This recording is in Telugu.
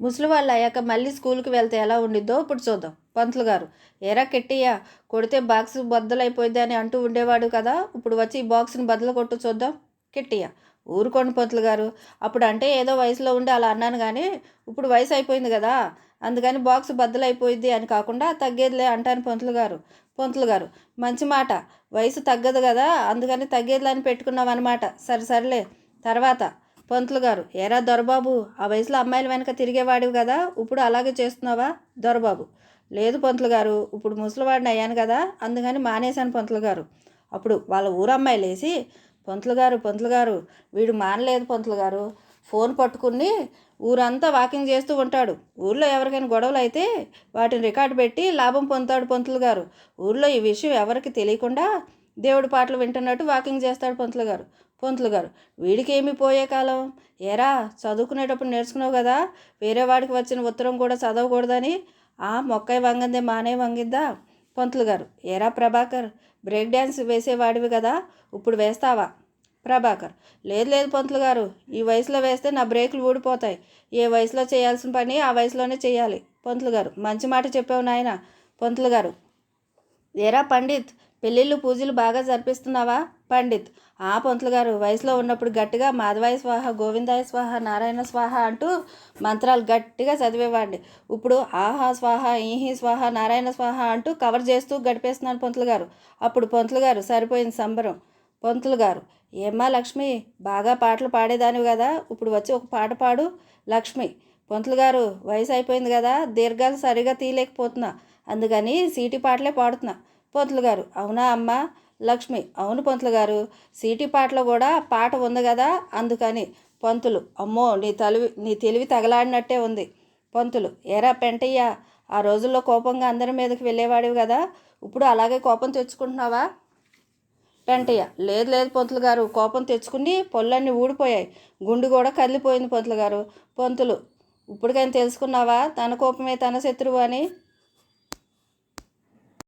ముసలి వాళ్ళు అయ్యాక మళ్ళీ స్కూల్కి వెళ్తే ఎలా ఉండిద్దో ఇప్పుడు చూద్దాం. పంతులు గారు ఎరా కెట్టియా కొడితే బాక్స్ బద్దలైపోయింది అని అంటూ ఉండేవాడు కదా ఇప్పుడు వచ్చి ఈ బాక్స్ని బద్దలు కొట్టు చూద్దాం. కెట్టియా ఊరుకోండి పంతులు గారు అప్పుడు అంటే ఏదో వయసులో ఉండి అలా అన్నాను కానీ ఇప్పుడు వయసు అయిపోయింది కదా అందుకని బాక్స్ బద్దలైపోయింది అని కాకుండా తగ్గేదిలే అంటాను పంతులు గారు. పంతులు గారు మంచి మాట వయసు తగ్గదు కదా అందుకని తగ్గేదిలే అని పెట్టుకున్నాం అనమాట సరే సర్లే తర్వాత పంతులు గారు ఏరా దొరబాబు ఆ వయసులో అమ్మాయిల వెనక తిరిగేవాడివి కదా ఇప్పుడు అలాగే చేస్తున్నావా? దొరబాబు. లేదు పంతులు గారు ఇప్పుడు ముసలివాడిని అయ్యాను కదా అందుకని మానేశాను పంతులు గారు. అప్పుడు వాళ్ళ ఊరు అమ్మాయి లేచి పంతులు గారు పంతులు గారు వీడు మానలేదు పంతులు గారు ఫోన్ పట్టుకుని ఊరంతా వాకింగ్ చేస్తూ ఉంటాడు. ఊర్లో ఎవరికైనా గొడవలు అయితే వాటిని రికార్డు పెట్టి లాభం పొందుతాడు పంతులు గారు. ఊర్లో ఈ విషయం ఎవరికి తెలియకుండా దేవుడి పాటలు వింటున్నట్టు వాకింగ్ చేస్తాడు పంతులు గారు. పంతులు గారు. వీడికేమి పోయే కాలం? ఏరా చదువుకునేటప్పుడు నేర్చుకున్నావు కదా? వేరే వాడికి వచ్చిన ఉత్తరం కూడా చదవకూడదని ఆ మొక్కై వంగందే మానే వంగిద్దా? పంతులు గారు. ఏరా ప్రభాకర్ బ్రేక్ డ్యాన్స్ వేసేవాడివి కదా? ఇప్పుడు వేస్తావా? ప్రభాకర్. లేదు లేదు పంతులు గారు. ఈ వయసులో వేస్తే నా బ్రేకులు ఊడిపోతాయి. ఏ వయసులో చేయాల్సిన పని ఆ వయసులోనే చేయాలి. పంతులు గారు మంచి మాట చెప్పావు నాయన. పంతులు గారు. ఏరా పండిత్ పెళ్ళిళ్ళు పూజలు బాగా జరిపిస్తున్నావా? పండిత్. ఆ పంతులు గారు వయసులో ఉన్నప్పుడు గట్టిగా మాధవాయ స్వాహ గోవిందాయ స్వాహ నారాయణ స్వాహ అంటూ మంత్రాలు గట్టిగా చదివేవాడిని. ఇప్పుడు ఆహా స్వాహ ఈహి స్వాహ నారాయణ స్వాహ అంటూ కవర్ చేస్తూ గడిపేస్తున్నాను పంతులు గారు. అప్పుడు పంతులు గారు సరిపోయింది సంబరం. పంతులు గారు ఏమ్మా లక్ష్మి బాగా పాటలు పాడేదానివి కదా ఇప్పుడు వచ్చి ఒక పాట పాడు లక్ష్మి. పంతులు గారు వయసు అయిపోయింది కదా దీర్ఘాలు సరిగా తీయలేకపోతున్నా అందుకని సీటీ పాటలే పాడుతున్నా. పంతులు గారు. అవునా అమ్మ? లక్ష్మి. అవును పంతులు గారు. సీటీ పాటలో కూడా పాట ఉంది కదా అందుకని. పంతులు. అమ్మో నీ తలివి నీ తెలివి తగలాడినట్టే ఉంది. పంతులు. ఏరా పెంటయ్య ఆ రోజుల్లో కోపంగా అందరి మీదకి వెళ్ళేవాడివి కదా ఇప్పుడు అలాగే కోపం తెచ్చుకుంటున్నావా? పెంటయ్య. లేదు లేదు పంతులు గారు. కోపం తెచ్చుకుని పొల్లన్నీ ఊడిపోయాయి. గుండు కూడా కదిలిపోయింది పంతులు గారు. పంతులు. ఇప్పటికైనా తెలుసుకున్నావా? తన కోపమే తన శత్రువు అని?